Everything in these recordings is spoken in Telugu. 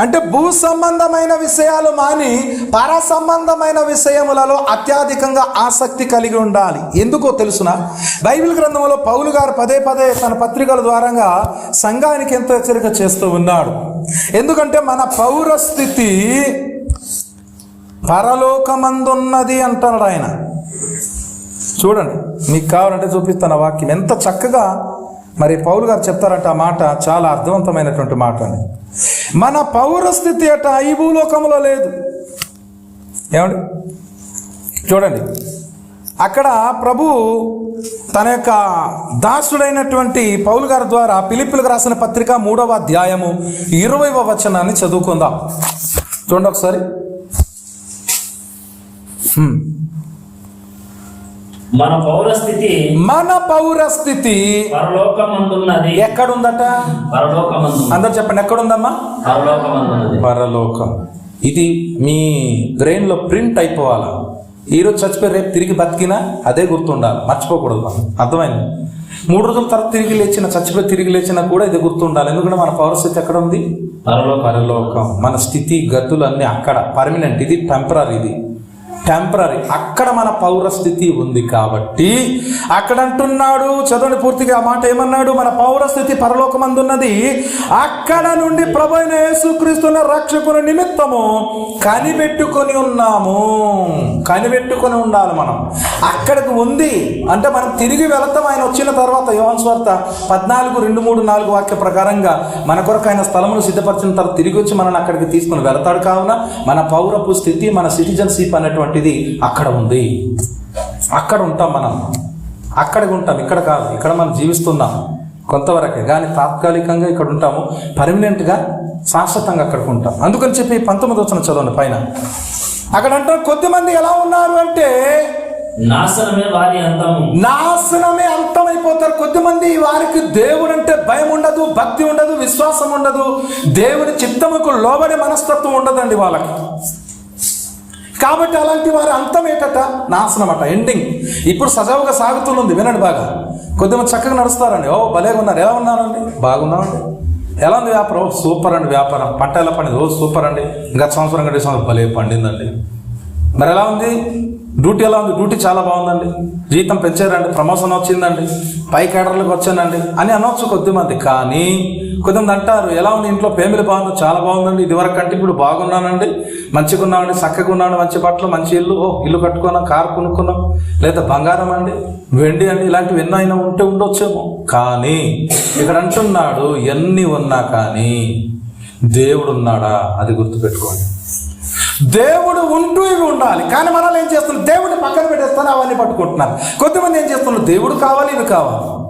అంటే భూ సంబంధమైన విషయాలు మాని పర సంబంధమైన విషయములలో అత్యధికంగా ఆసక్తి కలిగి ఉండాలి. ఎందుకో తెలుసిన? బైబిల్ గ్రంథంలో పౌలు గారు పదే పదే తన పత్రికల ద్వారంగా సంఘానికి ఎంతో హెచ్చరిక చేస్తూ ఉన్నాడు. ఎందుకంటే మన పౌరస్థితి పరలోకమందున్నది అంటున్నాడు ఆయన. చూడండి మీకు కావాలంటే చూపిస్తాను వాక్యం. ఎంత చక్కగా మరి పౌలు గారు చెప్తారంట ఆ మాట చాలా అర్థవంతమైనటువంటి మాట అని మన పౌరస్థితి అట ఈ భూలోకంలో లేదు. ఏమండి? చూడండి. అక్కడ ప్రభు తన యొక్క దాసుడైనటువంటి పౌలు గారి ద్వారా పిలిపిలకు రాసిన పత్రిక మూడవ అధ్యాయము ఇరవైవ వచనాన్ని చదువుకుందాం. చూడండి ఒకసారి. మన పౌరస్థితి మన పౌరస్థితి పరలోకమందున్నది. ఎక్కడుందట? పరలోకమందు అందరు చెప్పండి ఎక్కడుందమ్మా? పరలోకమందున్నది. పరలోకం. ఇది మీ బ్రెయిన్లో ప్రింట్ అయిపోవాలా? ఈరోజు చచ్చిపోయి రేపు తిరిగి బతికినా అదే గుర్తుండాలి. మర్చిపోకూడదు మనం. అర్థమైంది? మూడు రోజుల తర్వాత తిరిగి లేచిన చచ్చిపోయి తిరిగి లేచినా కూడా ఇది గుర్తుండాలి. ఎందుకంటే మన పౌరస్థితి ఎక్కడ ఉంది పరలోక. పరలోకం. మన స్థితి గతులు అన్నీ అక్కడ. పర్మనెంట్ ఇది టెంపరీ ఇది టెంపరీ అక్కడ మన పౌరస్థితి ఉంది కాబట్టి అక్కడ అంటున్నాడు చదవని పూర్తిగా ఆ మాట ఏమన్నాడు? మన పౌరస్థితి పరలోకమందున్నది. అక్కడ నుండి ప్రభు యేసుక్రీస్తున్న రక్షకుని నిమిత్తము కనిపెట్టుకొని ఉన్నాము. కనిపెట్టుకొని ఉండాలి మనం. అక్కడికి ఉంది. అంటే మనం తిరిగి వెళతాం. ఆయన వచ్చిన తర్వాత యోహన్ స్వార్త పద్నాలుగు రెండు మూడు నాలుగు వాక్య ప్రకారంగా మన కొరకు ఆయన స్థలమును సిద్ధపరిచిన తర్వాత తిరిగి వచ్చి మనల్ని అక్కడికి తీసుకుని వెళతాడు. కావున మన పౌరపు స్థితి మన సిటిజన్షిప్ అనేటువంటిది అక్కడ ఉంది. అక్కడ ఉంటాం మనం. అక్కడికి ఉంటాం. ఇక్కడ కాదు. ఇక్కడ మనం జీవిస్తున్నాం కొంతవరకే. కానీ తాత్కాలికంగా ఇక్కడ ఉంటాము. పర్మనెంట్గా శాశ్వతంగా అక్కడికి ఉంటాం. అందుకని చెప్పి పంతొమ్మిది వచ్చిన చదవండి పైన. అక్కడ అంటారు కొద్దిమంది ఎలా ఉన్నారు అంటే నాశనమే వారి అంతము. నాశనమే అంతమైపోతారు కొద్దిమంది వారికి దేవుడు అంటే భయం ఉండదు భక్తి ఉండదు విశ్వాసం ఉండదు. దేవుని చిత్తముకు లోబడే మనస్తత్వం ఉండదండి వాళ్ళకి. కాబట్టి అలాంటి వారి అంతం నాశనం అట ఎండింగ్ ఇప్పుడు సజావుగా సాగుతుంది వినండి బాగా. కొద్దిమంది చక్కగా నడుస్తారండి. ఓ భలేగా ఉన్నారు. ఎలా ఉన్నారండి? బాగున్నామండి. ఎలా ఉంది వ్యాపారం? సూపర్ అండి వ్యాపారం. పంట ఎలా పండింది ఓ సూపర్ అండి. గత సంవత్సరం కంటే సంవత్సరం భలే పండిందండి. మరి ఎలా ఉంది? డ్యూటీ ఎలా ఉంది? డ్యూటీ చాలా బాగుందండి. జీతం పెంచారండి. ప్రమోషన్ వచ్చిందండి. పై కేడర్లకు వచ్చానండి. అని అనొచ్చు కొద్దిమంది కానీ కొంతమంది అంటారు ఎలా ఉంది ఇంట్లో ఫ్యామిలీ బాగుంది చాలా బాగుందండి ఇదివరకు కంటే ఇప్పుడు బాగున్నానండి. మంచిగా ఉన్నామండి చక్కగా ఉన్నాను మంచి బట్టలు మంచి ఇల్లు. ఓ ఇల్లు కట్టుకున్నాం కారు కొనుక్కున్నాం. లేదా బంగారం అండి వెండి అండి ఇలాంటివి ఎన్నో అయినా ఉంటే ఉండొచ్చేమో. కానీ ఇక్కడ అంటున్నాడు ఎన్ని ఉన్నా కానీ దేవుడు ఉన్నాడా? అది గుర్తుపెట్టుకోండి. దేవుడు ఉంటూ ఇవి ఉండాలి. కానీ మనల్ని ఏం చేస్తున్నారు దేవుడిని పక్కన పెట్టేస్తారు అవన్నీ పట్టుకుంటున్నారు. కొంతమంది ఏం చేస్తున్నారు? దేవుడు కావాలి ఇవి కావాలి.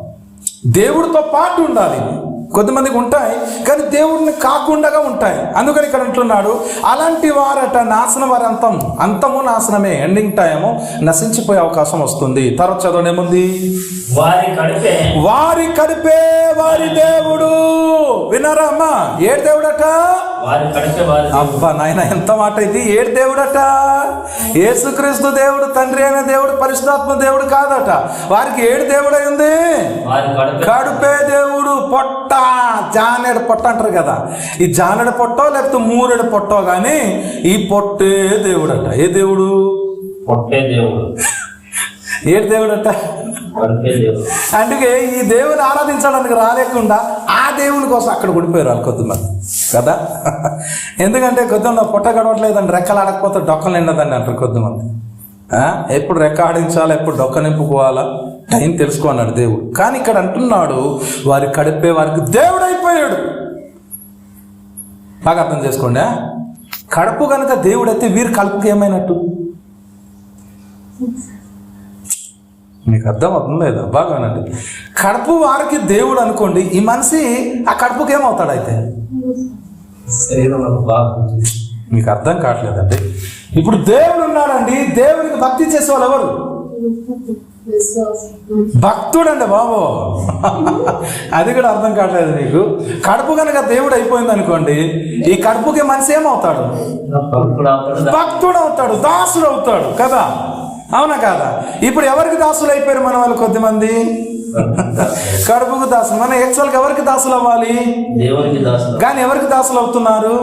దేవుడితో పాటు ఉండాలి. కొంతమందికి ఉంటాయి కానీ దేవుడిని కాకుండా ఉంటాయి. అందుకని ఇక్కడ అంటున్నాడు అలాంటి వారట నాశనం వారి అంతం అంతము నాశనమే ఎండింగ్ టైము నశించిపోయే అవకాశం వస్తుంది. తర్వాత చదవడం ఏముంది? వారి కడిపే వారి కడిపే వారి దేవుడు. విన్నారా అమ్మా ఏడు దేవుడట? వారి కడిపే వారి అబ్బా నాయన ఎంత మాట ఇది? ఏడు దేవుడట? యేసుక్రీస్తు దేవుడు తండ్రి అయిన దేవుడు పరిశుధాత్మ దేవుడు కాదట. వారికి ఏడు దేవుడు కడిపే కడుపే దేవుడు పొట్ట జానెడు పొట్ట అంటారు కదా. ఈ జానెడు పొట్టో లేకపోతే మూరెడు పొట్టో కానీ ఈ పొట్టే దేవుడట. ఏ దేవుడు? పొట్టే దేవుడు. ఏడు దేవుడు అందుకే ఈ దేవుని ఆరాధించడానికి రాలేకుండా ఆ దేవుని కోసం అక్కడ ఉండిపోయారు వాళ్ళు కొద్దిమంది కదా? ఎందుకంటే కొద్దిమంది పొట్ట గడవట్లేదండి రెక్కలు ఆడకపోతే డొక్కలు నిండదండి అంటారు కొద్దిమంది? ఎప్పుడు రెక్క ఆడించాలా ఎప్పుడు డొక్క నింపుకోవాలా? టైం తెలుసుకో అన్నాడు దేవుడు. కానీ ఇక్కడ అంటున్నాడు వారి కడిపే వారికి దేవుడు అయిపోయాడు. బాగా అర్థం చేసుకోండి? కడుపు కనుక దేవుడు అయితే వీరి కడుపుకి ఏమైనట్టు? మీకు అర్థం అవుతుంది లేదా? బాగానండి. కడుపు వారికి దేవుడు అనుకోండి ఈ మనిషి ఆ కడుపుకి ఏమవుతాడు అయితే మీకు అర్థం కావట్లేదండి. ఇప్పుడు దేవుడు ఉన్నాడండి దేవునికి భక్తి చేసే వాళ్ళు ఎవరు? భక్తుడండి బాబు. అది కూడా అర్థం కావట్లేదు నీకు. కడుపు కనుక దేవుడు అయిపోయింది అనుకోండి ఈ కడుపుకి మనిషి ఏమవుతాడు? భక్తుడు అవుతాడు దాసుడు అవుతాడు కదా? అవునా కాదా? ఇప్పుడు ఎవరికి దాసులు అయిపోయారు మన వాళ్ళు కొద్దిమంది? కడుపుకు దాసులు. మనం యాక్చువల్గా ఎవరికి దాసులు అవ్వాలి? కానీ ఎవరికి దాసులు అవుతున్నారు?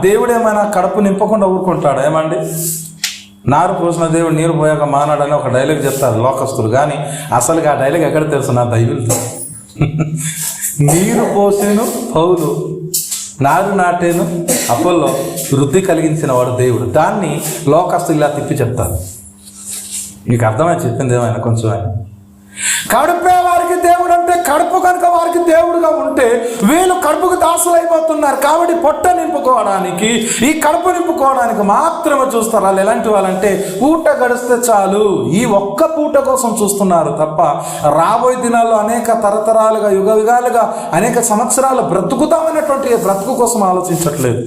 దేవుడు ఏమైనా కడుపు నింపకుండా ఊరుకుంటాడు. ఏమండి? నారు పోసిన దేవుడు నీరు పోయాక మానాడని ఒక డైలాగ్ చెప్తారు లోకస్తులు. కానీ అసలుగా ఆ డైలాగ్ ఎక్కడ తెలుసు? నా దైవులతో నీరు పోసేను పౌలు నారు నాటేను అప్పల్లో వృద్ధి కలిగించిన వాడు దేవుడు. దాన్ని లోకస్తు ఇలా తిప్పి చెప్తారు. మీకు అర్థమై చెప్పింది ఏమైనా కొంచెం ఆయన. కడుపే వారికి దేవుడు అంటే కడుపు కనుక వారికి దేవుడుగా ఉంటే వీళ్ళు కడుపుకు దాసులైపోతున్నారు. కాబట్టి పొట్ట నింపుకోవడానికి ఈ కడుపు నింపుకోవడానికి మాత్రమే చూస్తారు. వాళ్ళు ఎలాంటి వాళ్ళంటే పూట గడిస్తే చాలు. ఈ ఒక్క పూట కోసం చూస్తున్నారు తప్ప రాబోయే దినాల్లో అనేక తరతరాలుగా యుగ యుగాలుగా అనేక సంవత్సరాలు బ్రతుకుతామనేటువంటి బ్రతుకు కోసం ఆలోచించట్లేదు.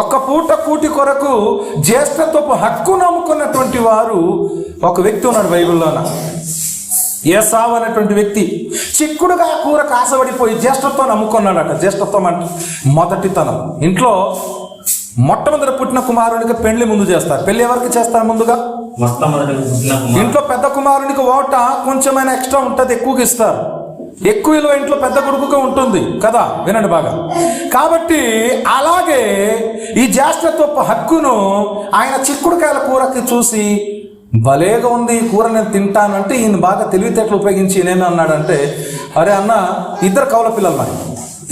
ఒక్క పూట కూటి కొరకు జ్యేష్ఠత్వపు హక్కు నమ్ముకున్నటువంటి వారు ఒక వ్యక్తి ఉన్నాడు బైబిల్లోన. ఏసావు అనేటువంటి వ్యక్తి చిక్కుడుగా కూర కాసబడిపోయి జ్యేష్ఠత్వం నమ్ముకున్నాడట. జ్యేష్ఠత్వం అంటే మొదటితనం. ఇంట్లో మొట్టమొదటి పుట్టిన కుమారునికి పెళ్ళి ముందు చేస్తారు. పెళ్ళి ఎవరికి చేస్తారు ముందుగా? ఇంట్లో పెద్ద కుమారునికి ఓట కొంచెమైనా ఎక్స్ట్రా ఉంటుంది ఎక్కువగా ఇస్తారు. ఎక్కువ విలువ ఇంట్లో పెద్ద కొడుకుగా ఉంటుంది. కదా? వినండి బాగా. కాబట్టి అలాగే ఈ జ్యేష్ఠత్వ హక్కును ఆయన చిక్కుడుకాయల కూరకి చూసి భలేగా ఉంది ఈ కూర నేను తింటానంటే ఈయన బాగా తెలివితేటలు ఉపయోగించి నేను అన్నాడంటే అరే అన్న ఇద్దరు కౌల పిల్లలు మరి.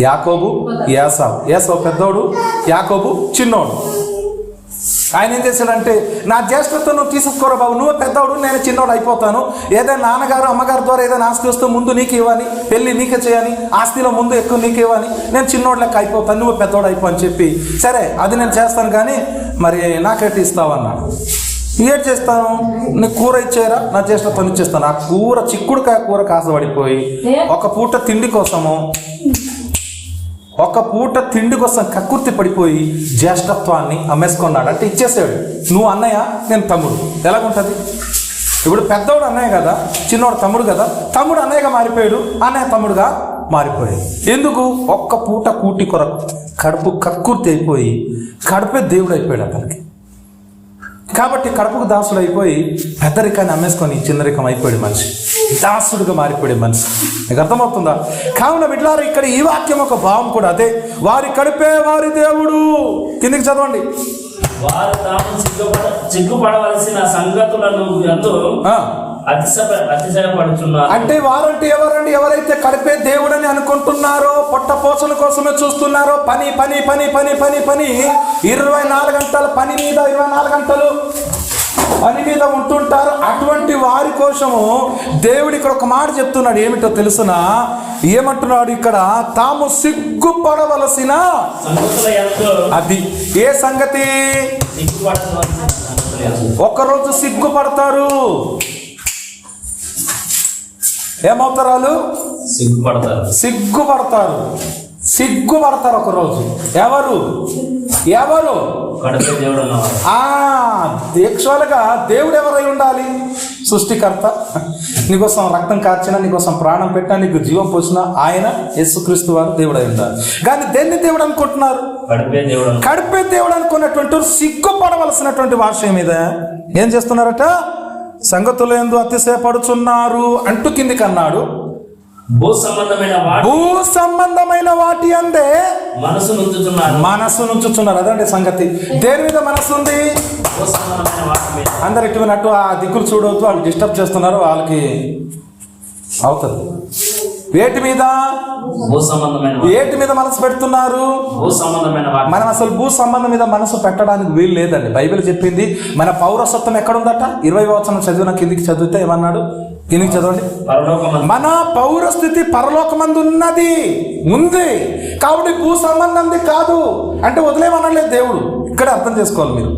యాకోబు యాసావు. యాసావు పెద్దోడు యాకోబు చిన్నోడు. ఆయన ఏం చేశాడంటే నా జ్యేష్ఠతో నువ్వు తీసుకోరా బాబు నువ్వు పెద్దవాడు నేను చిన్నవాడు అయిపోతాను. ఏదైనా నాన్నగారు అమ్మగారి ద్వారా ఏదైనా ఆస్తి వస్తే ముందు నీకు ఇవ్వాలి పెళ్ళి నీకే చేయని ఆస్తిలో ముందు ఎక్కువ నీకు ఇవ్వాలి. నేను చిన్నోడు లెక్క అయిపోతాను నువ్వు పెద్దవాడు అయిపో అని చెప్పి సరే అది నేను చేస్తాను కానీ మరి నాకెట్టి ఇస్తావన్నాడు ఏం చేస్తాను నీకు కూర ఇచ్చేరా నా జ్యేష్ఠతో ఇచ్చేస్తాను. ఆ కూర చిక్కుడుకాయ కూర కాసపడిపోయి ఒక పూట తిండి కోసము ఒక పూట తిండి కోసం కక్కుర్తి పడిపోయి జ్యేష్ఠత్వాన్ని అమ్మేసుకున్నాడు. అంటే ఇచ్చేసాడు. నువ్వు అన్నయ్య నేను తమ్ముడు. ఎలాగుంటుంది? ఇప్పుడు పెద్దవాడు అన్నయ్య కదా చిన్నవాడు తమ్ముడు కదా తమ్ముడు అన్నయ్యగా మారిపోయాడు అన్నయ్య తమ్ముడుగా మారిపోయాడు. ఎందుకు? ఒక్క పూట కూటి కొరకు కడుపు కక్కుర్తి అయిపోయి కడుపే దేవుడు అయిపోయాడు అతనికి. కాబట్టి కడుపుకు దాసుడు అయిపోయి పెద్దరికాన్ని అమ్మేసుకొని చిన్నరికం అయిపోయాడు మనిషి. దాసుడుగా మారిపోయాడు మనిషి. నీకు అర్థమవుతుందా? కావున బిడ్లారు ఇక్కడ ఈ వాక్యం ఒక భావం కూడా అదే. వారి కడుపే వారి దేవుడు. కిందికి చదవండి. వారు తాము సిగ్గుపడ సిగ్గుపడవలసిన సంగతులను అంటే వారంటే ఎవరండి? ఎవరైతే కడిపే దేవుడని అనుకుంటున్నారో పొట్ట పోషణ కోసమే చూస్తున్నారో పని పని పని పని పని పని ఇరవై నాలుగు గంటల పని మీద ఇరవై నాలుగు గంటలు పని మీద ఉంటుంటారు. అటువంటి వారి కోసము దేవుడు ఇక్కడ ఒక మాట చెప్తున్నాడు. ఏమిటో తెలుసునా? ఏమంటున్నాడు ఇక్కడ? తాము సిగ్గుపడవలసిన అది ఏ సంగతి. ఒకరోజు సిగ్గుపడతారు. ఏమవుతారు వాళ్ళు? సిగ్గుపడతారు. సిగ్గుపడతారు. సిగ్గుపడతారు ఒకరోజు. ఎవరు? ఎవరు? ఆ దీక్షలుగా దేవుడు ఎవరై ఉండాలి? సృష్టికర్త. నీకోసం రక్తం కార్చిన నీకోసం ప్రాణం పెట్టినా నీకు జీవం పోసిన ఆయన యేసుక్రీస్తు వారు దేవుడు అయి ఉండాలి. కానీ దేన్ని దేవుడు అనుకుంటున్నారు? కడుపే దేవుడు ఉన్నవాడు. కడిపే దేవుడు అనుకున్నటువంటి సిగ్గుపడవలసినటువంటి విషయం మీద ఏం చేస్తున్నారట? సంగతులు ఎందు అతిశయపడుచున్నారు అంటూ కిందికి అన్నాడు భూ సంబంధమైన భూ సంబంధమైన వాటి అందే మనసు నుంచుతున్నారు మనస్సు నుంచుతున్నారు అదండి సంగతి. దేని మీద మనస్సు ఉంది? భూ సంబంధమైన వాటి మీద. అందరు ఇటువైనట్టు ఆ దిక్కులు చూడవద్దు వాళ్ళు డిస్టర్బ్ చేస్తున్నారు వాళ్ళకి అవుతుంది. వేటి మీద? భూ సంబంధమైన వాటి- మీద మనసు పెడుతున్నారు? భూ సంబంధమైన మనం అసలు భూ సంబంధం మీద మనసు పెట్టడానికి వీలు లేదండి. బైబిల్ చెప్పింది మన పౌరసత్వం ఎక్కడుందట? ఇరవై వచనం చదివిన కిందికి చదివితే ఏమన్నాడు? కిందికి చదవండి. మన పౌరస్థితి పరలోకమందు ఉన్నది ఉంది. కాబట్టి భూ సంబంధంది కాదు. అంటే వదిలేమనలేదు దేవుడు. ఇక్కడ అర్థం చేసుకోవాలి మీరు.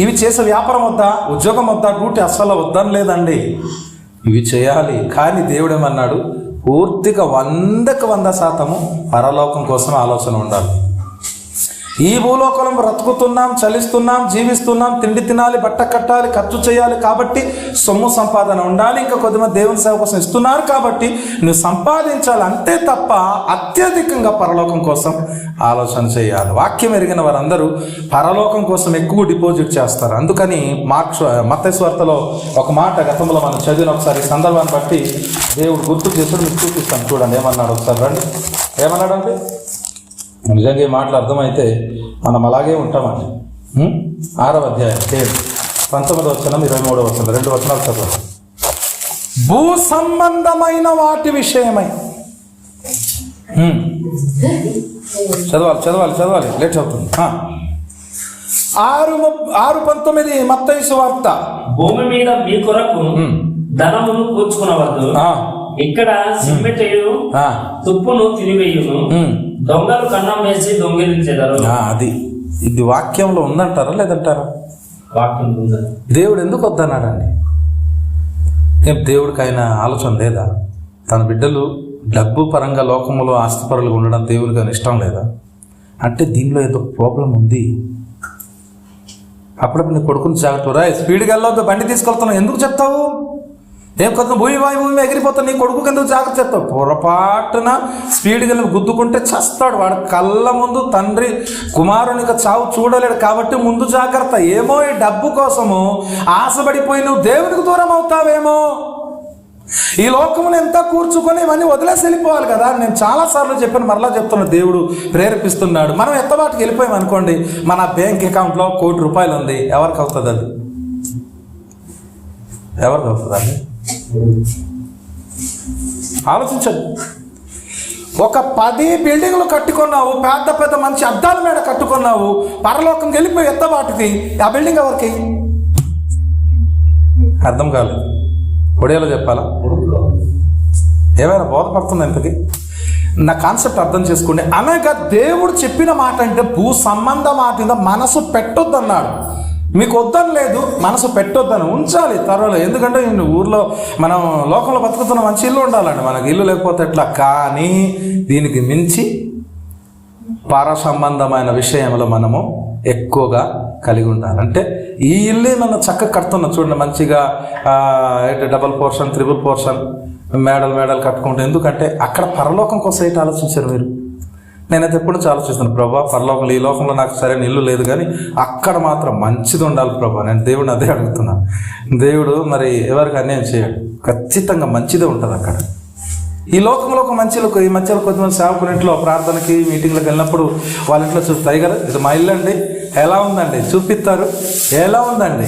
ఇవి చేసే వ్యాపారం వద్దా? ఉద్యోగం వద్దా? డ్యూటీ అస్సలు వద్దని లేదండి ఇవి చేయాలి. కానీ దేవుడు ఏమన్నాడు? పూర్తిగా వందకు వంద శాతము పరలోకం కోసం ఆలోచన ఉండాలి. ఈ భూలోకంలో బ్రతుకుతున్నాం చలిస్తున్నాం జీవిస్తున్నాం తిండి తినాలి బట్ట కట్టాలి ఖర్చు చేయాలి కాబట్టి సొమ్ము సంపాదన ఉండాలి. ఇంకా కొద్దిమంది దేవుని సేవ కోసం ఇస్తున్నారు కాబట్టి నువ్వు సంపాదించాలి అంతే తప్ప అత్యధికంగా పరలోకం కోసం ఆలోచన చేయాలి. వాక్యం ఎరిగిన వారందరూ పరలోకం కోసం ఎక్కువ డిపాజిట్ చేస్తారు. అందుకని మార్క్స్ మతస్వార్తలో ఒక మాట గతంలో మనం చదివిన ఒకసారి సందర్భాన్ని బట్టి దేవుడు గుర్తు చేసి మీకు చూపిస్తాను. చూడండి ఏమన్నాడు ఒకసారి రండి. ఏమన్నాడంటే నిజంగా ఈ మాటలు అర్థమైతే మనం అలాగే ఉంటామండి? ఆరవ అధ్యాయం ఏడు పంతొమ్మిది వచనం ఇరవై మూడవ వచనం రెండు వచనాలు చదవండి భూ సంబంధమైన వాటి విషయమై. చదవాలి చదవాలి చదవాలి లేట్ అవుతుంది. ఆరు ఆరు పంతొమ్మిది మత్తయి వార్త భూమి మీద మీ కొరకు. ధనమును కూర్చుకునవద్దు. ఇక్కడ సిమ్మెటయు ఆ. తుప్పును తినివేయును. దొంగలు కన్నం వేసి దొంగిలించెదరు? అది. ఇది వాక్యంలో ఉందంటారా లేదంటారా? వాక్యం ఉంది. దేవుడు ఎందుకు వద్దన్నాడండి? ఏం దేవుడికి ఆయన ఆలోచన లేదా? తన బిడ్డలు డబ్బు పరంగా లోకంలో ఆస్తిపరులుగా ఉండడం దేవుడికి ఆయన ఇష్టం లేదా? అంటే దీనిలో ఏదో ప్రాబ్లం ఉంది. అప్పుడప్పుడు నీ కొడుకుని జాగ్రత్త స్పీడ్గా వెళ్ళొద్దు బండి తీసుకెళ్తున్నావు ఎందుకు చెప్తావు? ఏం కొత్త భూమి వాయి భూమి ఎగిరిపోతావు నీ కొడుకు కింద జాగ్రత్త చెప్తావు పొరపాటున స్పీడ్గా వెళ్ళి గుద్దుకుంటే చస్తాడు. వాడు కళ్ళ ముందు తండ్రి కుమారుని చావు చూడలేడు. కాబట్టి ముందు జాగ్రత్త. ఏమో ఈ డబ్బు కోసము ఆశపడిపోయి నువ్వు దేవునికి దూరం అవుతావేమో? ఈ లోకములు ఎంత కూర్చుకొని ఇవన్నీ వదిలేసి వెళ్ళిపోవాలి కదా? నేను చాలాసార్లు చెప్పాను మరలా చెప్తున్నా దేవుడు ప్రేరేపిస్తున్నాడు. మనం ఎత్తబాటుకి వెళ్ళిపోయాం అనుకోండి మన బ్యాంక్ అకౌంట్లో కోటి రూపాయలు ఉంది. ఎవరికి అవుతుంది అది? ఎవరికి అవుతుంది అది? ఆలోచించండి ఒక పది బిల్డింగ్లు కట్టుకున్నావు పెద్ద పెద్ద మంచి అద్దాల మీద కట్టుకున్నావు పరలోకం వెళ్ళిపోయి ఎత్తబాటుకి ఆ బిల్డింగ్ ఎవరికి? అర్థం కాలేదు. ఒడియాలో చెప్పాలా? ఏమైనా బోధపడుతుంది ఇంతకి? నా కాన్సెప్ట్ అర్థం చేసుకోండి అనగా దేవుడు చెప్పిన మాట అంటే భూ సంబంధ మాట మీద మనసు పెట్టొద్దన్నాడు. మీకు వద్దని లేదు మనసు పెట్టొద్దని ఉంచాలి తర్వాత ఎందుకంటే ఊర్లో మనం లోకంలో బతుకుతున్న మంచి ఇల్లు ఉండాలండి. మనకి ఇల్లు లేకపోతే ఎట్లా? కానీ దీనికి మించి పర సంబంధమైన విషయంలో మనము ఎక్కువగా కలిగి ఉండాలి. అంటే ఈ ఇల్లే మనం చక్కగా కడుతున్నాం చూడండి మంచిగా డబల్ పోర్షన్ త్రిబుల్ పోర్షన్ మేడల్ మేడల్ కట్టుకుంటే. ఎందుకంటే అక్కడ పరలోకం కోసం ఏంటి ఆలోచించారు మీరు? నేనైతే ఎప్పుడు నుంచి ఆలోచిస్తాను ప్రభా పరలోకంలో ఈ లోకంలో నాకు సరైన ఇల్లు లేదు కానీ అక్కడ మాత్రం మంచిది ఉండాలి ప్రభా. నేను దేవుడిని అదే అడుగుతున్నాను దేవుడు మరి ఎవరికి అన్యాయం చేయడు. ఖచ్చితంగా మంచిదే ఉంటుంది అక్కడ. ఈ లోకంలో ఒక మంచిలో ఈ మధ్యలో కొంతమంది సేవకుల ఇంట్లో ప్రార్థనకి మీటింగ్లకు వెళ్ళినప్పుడు వాళ్ళ ఇంట్లో చూస్తాయి కదా ఇది మా ఇల్లు అండి. ఎలా ఉందండి? చూపిస్తారు. ఎలా ఉందండి?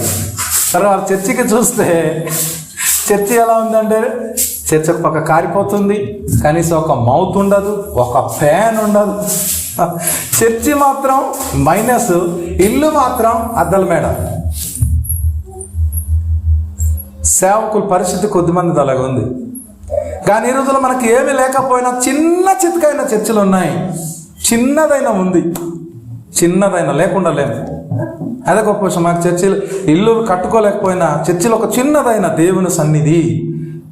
సరే వాళ్ళ చర్చికి చూస్తే చర్చి ఎలా ఉందండి? చర్చ్ ఒక పక్క కారిపోతుంది కనీసం ఒక మౌత్ ఉండదు ఒక ఫ్యాన్ ఉండదు. చర్చి మాత్రం మైనస్ ఇల్లు మాత్రం అద్దల మేడ. సేవకుల పరిస్థితి కొద్దిమంది అలాగ ఉంది. కానీ ఈ రోజుల్లో మనకి ఏమీ లేకపోయినా చిన్న చితకైన చర్చిలు ఉన్నాయి. చిన్నదైన ఉంది. చిన్నదైన లేకుండా లేము అదే గొప్ప విషయం. మాకు చర్చిలు ఇల్లు కట్టుకోలేకపోయినా చర్చిలో ఒక చిన్నదైన దేవుని సన్నిధి.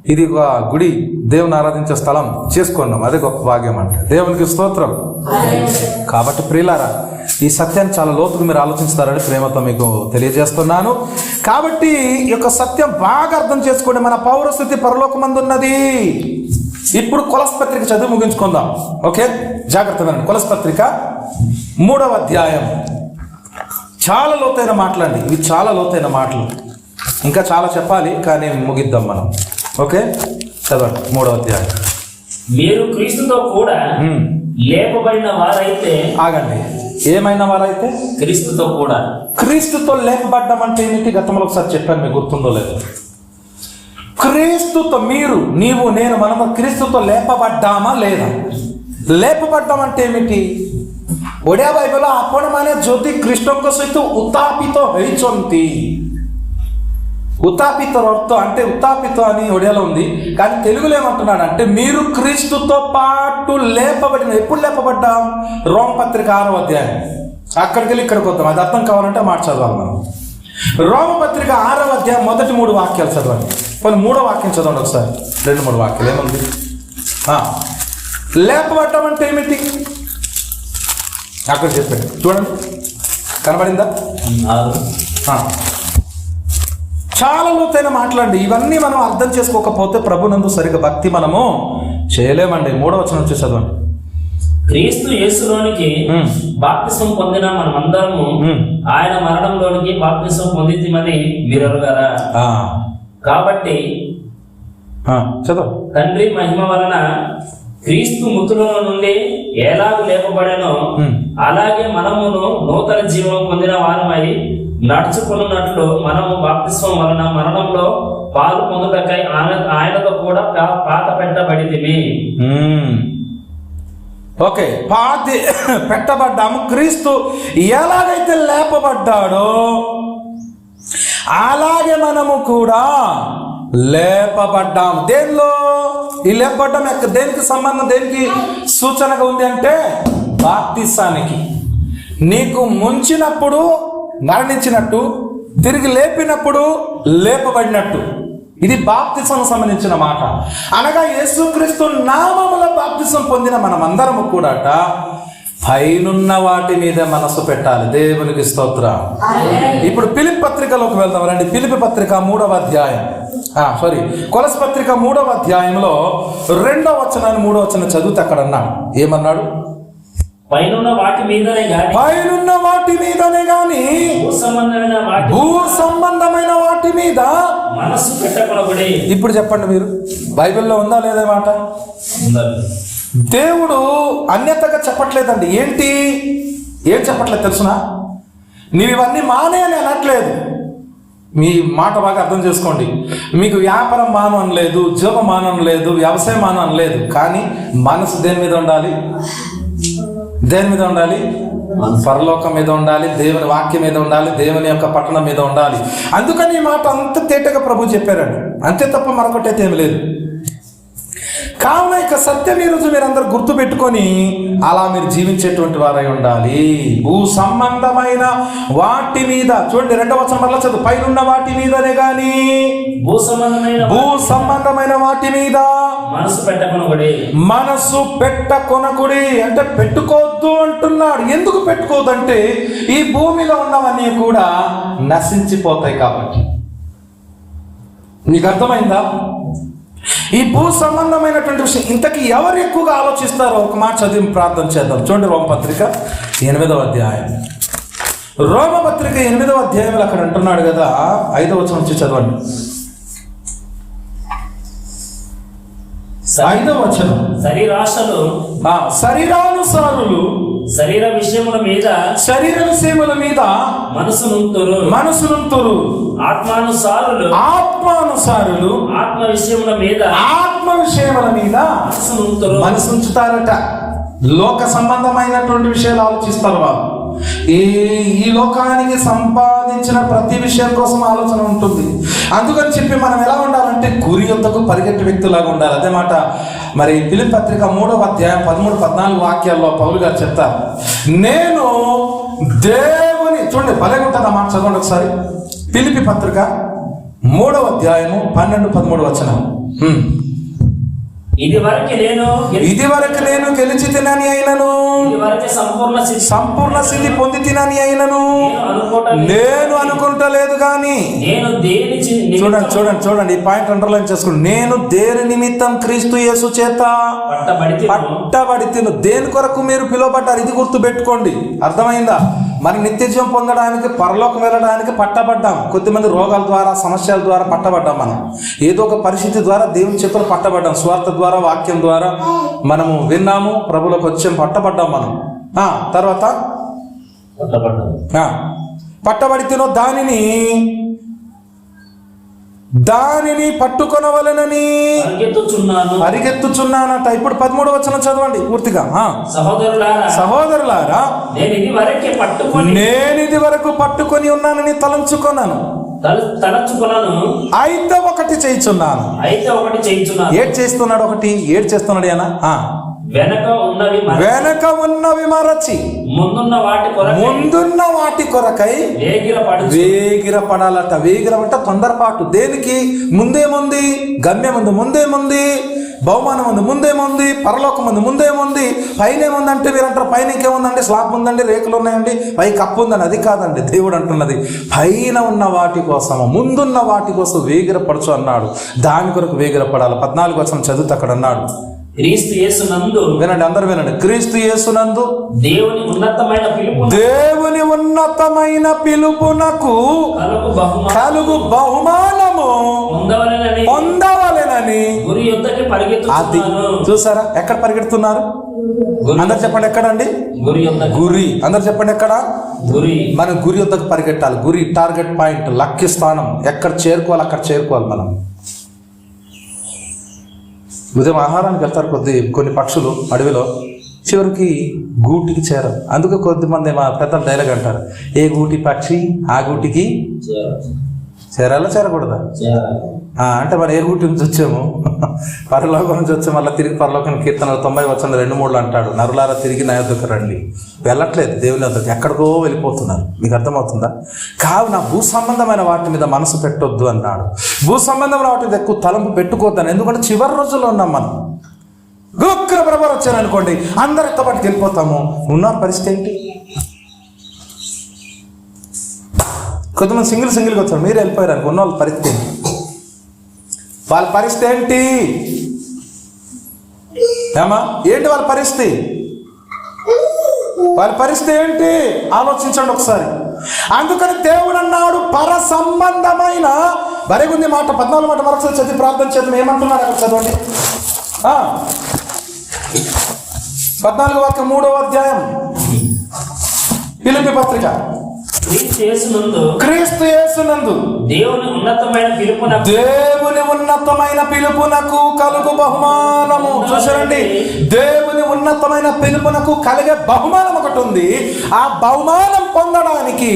ఇది ఒక గుడి. దేవుని ఆరాధించే స్థలం. చేసుకున్నాం. అదే గొప్ప భాగ్యం అంటే. దేవునికి స్తోత్రం. కాబట్టి ప్రియులారా ఈ సత్యాన్ని చాలా లోతుకు మీరు ఆలోచిస్తారని ప్రేమతో మీకు తెలియజేస్తున్నాను. కాబట్టి ఈ యొక్క సత్యం బాగా అర్థం చేసుకోండి. మన పౌరస్థితి పరలోకమందున్నది. ఇప్పుడు కొలస్పత్రిక చదువు ముగించుకుందాం. ఓకే? జాగ్రత్త వినండి. కొలస్పత్రిక మూడవ అధ్యాయం. చాలా లోతైన మాటలండి. ఇవి చాలా లోతైన మాటలు. ఇంకా చాలా చెప్పాలి కానీ ముగిద్దాం మనం. ఓకే చదవండి మూడవ అధ్యాయం మీరు క్రీస్తుతో కూడా ఉమ్, లేపబడిన వారైతే ఆగండి ఏమైనా వారైతే క్రీస్తుతో కూడా క్రీస్తుతో లేపబడ్డం అంటే ఏమిటి గతంలో ఒకసారి చెప్పాను మీకు గుర్తుందో లేదో క్రీస్తుతో మీరు నీవు నేను మనము క్రీస్తుతో లేపబడ్డామా లేదా లేపబడ్డం అంటే ఏమిటి ఒడియా బైబిల్ ଆପଣ ମାନେ ଯଦି କୃଷ୍ଣଙ୍କ ସହିତ ଉତ୍ତାପିତ ହେଇଛନ୍ତି ఉతాపిత అర్థం అంటే ఉత్తాపిత అని ఒడియాలో ఉంది. కానీ తెలుగులో ఏమంటున్నాడు అంటే మీరు క్రీస్తుతో పాటు లేపబడిన ఎప్పుడు లేపబడ్డాం? రోమ పత్రిక ఆరో అధ్యాయం. అక్కడికి వెళ్ళి ఇక్కడికి వద్దాం. అది అర్థం కావాలంటే మాట చదవాలి మనం. రోమ పత్రిక ఆరవ అధ్యాయం మొదటి మూడు వాక్యాలు చదవండి. కొన్ని మూడో వాక్యం చదవండి ఒకసారి. రెండు మూడు వాక్యాలు. ఏముంది? లేపబడ్డం అంటే ఏమిటి? అక్కడ చెప్పాడు. చూడండి. కనబడిందా? ఆరు. చాలా లోతైన మాట్లాడండి ఇవన్నీ మనం అర్థం చేసుకోకపోతే ప్రభునందు సరిగా భక్తి మనము చేయలేమండి మూడవ వచనం వచ్చి చదవండి క్రీస్తు యేసులోనికి. బాప్తిసం పొందిన మనమందరము. ఆయన మరణంలోనికి బాప్తిసం పొందితిమని మీరు ఎరుగరా ఆ, కాబట్టి చదవు తండ్రి మహిమ వలన క్రీస్తు మృతుల నుండి ఎలాగ లేపబడెనో. అలాగే మనమును నూతన జీవం పొందిన వారమై నడుచుకున్నట్లు మనము బాప్తిస్వం వలన మరణంలో పాలు పొందుటకై ఆయన ఆయనతో కూడా పాత పెట్టబడితిమి ఓకే పాతి పెట్టబడ్డాము. క్రీస్తు ఎలాగైతే లేపబడ్డాడో అలాగే మనము కూడా లేపబడ్డాం దేనిలో? ఈ లేపబడ్డం యొక్క దేనికి సంబంధం దేనికి సూచనగా ఉంది అంటే బాప్తిసానికి. నీకు ముంచినప్పుడు మరణించినట్టు తిరిగి లేపినప్పుడు లేపబడినట్టు. ఇది బాప్తిసం సంబంధించిన మాట. అనగా యేసుక్రీస్తు నామముల బాప్తిసం పొందిన మనమందరము కూడాట పైనున్న వాటి మీద మనసు పెట్టాలి. దేవునికి స్తోత్ర. ఇప్పుడు పిలిపి పత్రికలోకి వెళ్దాం. రండి పిలిపి పత్రిక మూడవ అధ్యాయం. సారీ కొలస పత్రిక మూడవ అధ్యాయంలో రెండవ వచనాన్ని మూడవ వచనం చదివితే అక్కడ అన్నాడు. ఏమన్నాడు? పైనున్న వాటి మీదనే గాని పైనున్న వాటి మీదనే గాని భూ సంబంధమైన వాటి మీద మనస్సు పెట్టకూడబడి ఇప్పుడు చెప్పండి మీరు. బైబిల్లో ఉందా లేదా మాట? దేవుడు అన్యతగా చెప్పట్లేదండి. ఏంటి? ఏం చెప్పట్లేదు తెలుసునా? నీవు ఇవన్నీ మానే అని అనట్లేదు. మీ మాట బాగా అర్థం చేసుకోండి. మీకు వ్యాపారం మాను అనలేదు ఉద్యోగం మాను అనలేదు వ్యవసాయం మాను అనలేదు కానీ మనసు దేని మీద ఉండాలి? దేని మీద ఉండాలి? పరలోకం మీద ఉండాలి దేవుని వాక్యం మీద ఉండాలి దేవుని యొక్క పట్టణం మీద ఉండాలి. అందుకని ఈ మాట అంత తేటగా ప్రభు చెప్పారండి. అంతే తప్ప మరొకటైతే ఏమి లేదు. కావున ఇక సత్యం ఈరోజు మీరందరూ గుర్తు పెట్టుకొని అలా మీరు జీవించేటువంటి వారై ఉండాలి. భూ సంబంధమైన వాటి మీద చూడండి రెండవ వల్ల చదువు. పైనున్న వాటి మీదనే గాని భూ సంబంధమైన భూ సంబంధమైన వాటి మీద మనసు పెట్టకూడబడి మనసు పెట్టకొనకుడి అంటే పెట్టుకోవద్దు అంటున్నాడు. ఎందుకు పెట్టుకోవద్దు అంటే ఈ భూమిలో ఉన్నవన్నీ కూడా నశించిపోతాయి కాబట్టి. నీకు అర్థమైందా? ఈ భూ సంబంధమైనటువంటి విషయం. ఇంతకీ ఎవరు ఎక్కువగా ఆలోచిస్తారో ఒక మాట చదివి ప్రార్థన చేద్దాం. చూడండి రోమపత్రిక ఎనిమిదవ అధ్యాయం. రోమపత్రిక ఎనిమిదవ అధ్యాయంలో అక్కడ అంటున్నాడు కదా ఐదవ వచనం నుంచి చదవండి. ఐదవ వచనం. శరీరాశలు శరీరానుసారులు శరీర విషయముల మీద శరీర సేవల మీద మనసు నుంతురు మనసునంతురు. ఆత్మానుసారులు ఆత్మానుసారులు ఆత్మ విషయముల మీద ఆత్మ విషయముల మీద మనసు నుంతురు మనసు ఉంచుతారట లోక సంబంధమైనటువంటి విషయాలు ఆలోచిస్తారు వాళ్ళు. ఈ ఈ లోకానికి సంపాదించిన ప్రతి విషయం కోసం ఆలోచన ఉంటుంది. అందుకని చెప్పి మనం ఎలా ఉండాలంటే గురి యొక్కకు పరిగెట్టి వ్యక్తులాగా ఉండాలి. అదే మాట మరి పిలిపి పత్రిక మూడవ అధ్యాయం పదమూడు పద్నాలుగు వాక్యాల్లో పౌరులు గారు చెప్తారు. నేను దేవుని చూడండి భలే ఉంటుంది మాట చదవండి ఒకసారి. పిలిపి పత్రిక మూడవ అధ్యాయము పన్నెండు పదమూడు వచనం. ఇది వరకు నేను ఇది వరకు నేను గెలిచి తినని అయినను సంపూర్ణ స్థితి పొంది తినని అయినను. నేను అనుకుంటలేదు కానీ నేను దేని చి- చూడండి చూడండి చూడండి ఈ పాయింట్ అండర్లైన్ చేసుకోండి. నేను దేని నిమిత్తం క్రీస్తు యేసు చేత పట్టబడితే పట్టబడి తిను దేని కొరకు మీరు పిలువబడ్డారు? ఇది గుర్తు పెట్టుకోండి అర్థమైందా? మరి నిత్య జీవం పొందడానికి పరలోకం వెళ్ళడానికి పట్టబడ్డాం. కొద్దిమంది రోగాల ద్వారా సమస్యల ద్వారా పట్టబడ్డాం మనం. ఏదో ఒక పరిస్థితి ద్వారా దేవుని చేతులు పట్టబడ్డాం. స్వార్థ ద్వారా వాక్యం ద్వారా మనము విన్నాము ప్రభులకు వచ్చాం పట్టబడ్డాం మనం. ఆ, తర్వాత? పట్టబడి తినో దానిని దానిని పట్టుకొనవలెనని పరిగెత్తుచున్నానట. ఇప్పుడు పదమూడు వచనం చదవండి పూర్తిగా. సహోదరులారా సహోదరులారా నేను ఇది వరకే పట్టుకొని నేను ఇది వరకు పట్టుకొని ఉన్నానని తలంచుకొన్నాను. తల- తలచుకున్నాను. అయితే ఒకటి చేయిచున్నాను. అయితే ఒకటి చేయించున్నాను. ఏడ్ చేస్తున్నాడు ఒకటి? ఏడ్ చేస్తున్నాడు ఆయన. వెనక ఉన్నవి వెనక ఉన్నవి మరచి. ముందున్న వాటి కొరకు ముందున్న వాటి కొరకై వేగిర పడాలట. వేగిర అంటే తొందరపాటు. దేనికి? ముందేముంది గమ్యం ఉంది ముందేముంది బహుమానం ఉంది ముందేముంది పరలోకం ఉంది ముందేముంది పైన ఏముంది అంటే మీరు అంటారు పైన ఇంకేముందండి స్లాబ్ ఉందండి రేకులు ఉన్నాయండి పై కప్పు ఉందని. అది కాదండి దేవుడు అంటున్నది. పైన ఉన్న వాటి కోసం ముందున్న వాటి కోసం వేగిరపరచు అన్నాడు. దాని కొరకు వేగిరపడాలి పద్నాలుగు వచ్చిన చదువుతూ అక్కడ అన్నాడు. క్రీస్తు వినండి అందరూ వినండి. క్రీస్తు యేసునందు దేవుని ఉన్నతమైన పిలుపు దేవుని ఉన్నతమైన పిలుపునకు కలుగు బహుమా కలుగు బహుమానము పొందవలెనని గురి యుద్ధకి చూసారా? ఎక్కడ పరిగెడుతున్నారు? అందరు చెప్పండి ఎక్కడండి? గురి గురి. అందరు చెప్పండి ఎక్కడ? గురి. మనం గురి వద్దకు పరిగెట్టాలి. గురి టార్గెట్ పాయింట్ లక్ష్య స్థానం. ఎక్కడ చేరుకోవాలి అక్కడ చేరుకోవాలి మనం. ఉదయం ఆహారానికి వెళ్తారు కొద్ది కొన్ని పక్షులు అడవిలో. చివరికి గూటికి చేరరు. అందుకే కొద్దిమంది మా పెద్దలు డైలాగ్ అంటారు. ఏ గూటి పక్షి ఆ గూటికి చేరాలా చేరకూడదా? అంటే మరి ఏ గూటి నుంచి వచ్చాము. పరలోకం నుంచి వచ్చి మళ్ళీ తిరిగి పరలోకం కీర్తనలు తొంభై వచ్చిన రెండు మూడు అంటాడు. నరులారా తిరిగి నా యొద్దకు రండి. వెళ్ళట్లేదు దేవుని వద్దకు ఎక్కడికో వెళ్ళిపోతున్నారు. మీకు అర్థమవుతుందా? కావున భూ సంబంధమైన వాటి మీద మనసు పెట్టొద్దు అన్నాడు. భూ సంబంధమైన వాటి మీద ఎక్కువ తలంపు పెట్టుకోద్దాను ఎందుకంటే చివరి రోజుల్లో ఉన్నాం మనం. గుక్కర ప్రభావం వచ్చారనుకోండి అందరితో పాటు వెళ్ళిపోతాము. ఉన్న పరిస్థితి ఏంటి? కొంతమంది సింగిల్ సింగిల్గా వచ్చారు. మీరు వెళ్ళిపోయారు అనుకున్న ఉన్న వాళ్ళ పరిస్థితి ఏంటి? వాళ్ళ పరిస్థితి ఏంటి? ఏమా ఏంటి వాళ్ళ పరిస్థితి? వాళ్ళ పరిస్థితి ఏంటి? ఆలోచించండి ఒకసారి. అందుకని దేవుడు అన్నాడు పర సంబంధమైన బరిగుంది మాట పద్నాలుగు మాట వరకు చదివి ప్రార్థన చేద్దాం. ఏమంటున్నారు అక్కడ చదవండి. పద్నాలుగు వాక్య మూడవ అధ్యాయం. పిలిపి పత్రిక. క్రీస్తు యేసు నందు క్రీస్తు యేసునందు దేవుని ఉన్నతమైన పిలుపున దేవుని ఉన్నతమైన పిలుపునకు కలుగు బహుమానము. చూసారండి దేవుని ఉన్నతమైన పిలుపునకు కలిగే బహుమానం ఒకటి ఉంది. ఆ బహుమానం పొందడానికి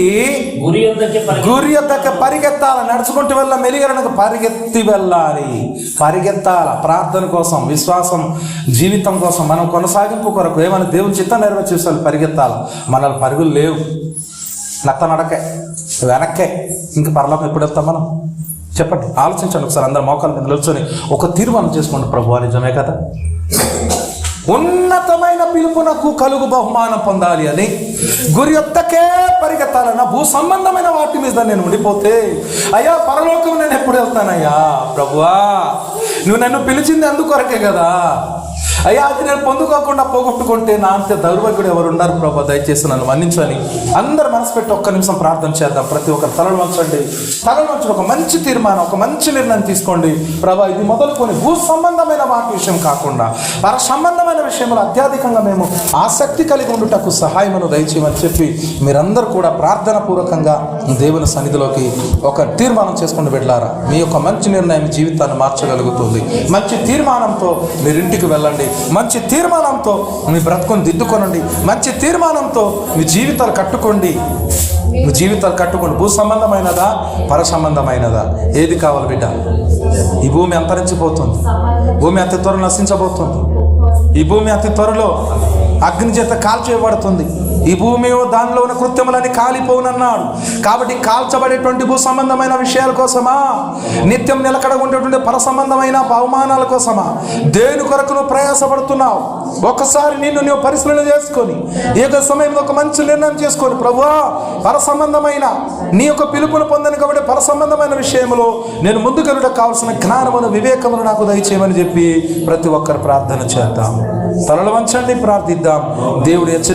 గురి యొద్దకు పరిగెత్తాలి? నడుచుకుంటూ వెళ్ళ మెలిగరణకు పరిగెత్తి వెళ్ళాలి. పరిగెత్తాల? ప్రార్థన కోసం విశ్వాసం జీవితం కోసం మనం కొనసాగింపు కొరకు ఏమైనా దేవుని చిత్తం నెరవేర్చేసాలి పరిగెత్తాలి? మనల్ని పరుగులు లేవు. నత్త నడకే వెనక్కే. ఇంక పరలోకం ఎప్పుడు వెళ్తాం మనం? చెప్పండి ఆలోచించండి ఒకసారి అందరు మోకాల మీద నిల్చొని ఒక తీర్మానం చేసుకోండి. ప్రభు నిజమే కదా? ఉన్నతమైన పిలుపునకు కలుగు బహుమానం పొందాలి అని గురి యొద్దకే పరిగెత్తాలన్న భూ సంబంధమైన వాటి మీద నేను ఉండిపోతే అయ్యా పరలోకం నేను ఎప్పుడు వెళ్తానయ్యా? ప్రభువా నువ్వు నన్ను పిలిచింది అందుకొరకే కదా? అయ్యా అది నేను పొందుకోకుండా పోగొట్టుకుంటే నా అంతే దౌర్భాగ్యుడు ఎవరు ఉన్నారు ప్రభా. దయచేసి నన్ను మన్నించని అందరు మనసు పెట్టి ఒక్క నిమిషం ప్రార్థన చేద్దాం. ప్రతి ఒక్కరు తలలు వంచండి. తలలు వంచండి ఒక మంచి తీర్మానం ఒక మంచి నిర్ణయం తీసుకోండి. ప్రభా ఇది మొదలుకొని భూ సంబంధమైన వాటి విషయం కాకుండా పర సంబంధమైన విషయంలో అత్యధికంగా మేము ఆసక్తి కలిగి ఉండుటకు సహాయమును దయచేయమని చెప్పి మీరందరూ కూడా ప్రార్థన పూర్వకంగా దేవుని సన్నిధిలోకి ఒక తీర్మానం చేసుకుని వెళ్ళారా మీ యొక్క మంచి నిర్ణయం జీవితాన్ని మార్చగలుగుతుంది. మంచి తీర్మానంతో మీరు ఇంటికి వెళ్ళండి. మంచి తీర్మానంతో మీ బ్రతుకుని దిద్దుకొనండి. మంచి తీర్మానంతో మీ జీవితాలు కట్టుకోండి. మీ జీవితాలు కట్టుకోండి. భూ సంబంధమైనదా? పర సంబంధమైనదా? ఏది కావాలి బిడ్డ? ఈ భూమి అంతరించిపోతుంది. భూమి అతి త్వరలో నశించబోతుంది. ఈ భూమి అతి త్వరలో అగ్ని చేత కాల్చేయబడుతుంది. ఈ భూమి దానిలో ఉన్న కృత్యములని కాలిపోనన్నాడు కాబట్టి కాల్చబడేటువంటి భూ సంబంధమైన విషయాల కోసమా? నిత్యం నిలకడ ఉండేటువంటి పర సంబంధమైన బహుమానాల కోసమా? దేని కొరకు నువ్వు ప్రయాసపడుతున్నావు? ఒక్కసారి నిన్ను నువ్వు పరిశీలన చేసుకొని ఈ యొక్క సమయంలో ఒక మంచి నిర్ణయం చేసుకొని ప్రభువా పర సంబంధమైన నీ యొక్క పిలుపును పొందని కాబట్టి పర సంబంధమైన విషయంలో నేను ముందుకెళ్ళడానికి కావాల్సిన జ్ఞానమును వివేకమును నాకు దయచేయమని చెప్పి ప్రతి ఒక్కరు ప్రార్థన చేద్దాం. తలలు వంచండి ప్రార్థిద్దాం. దేవుడు హెచ్చరి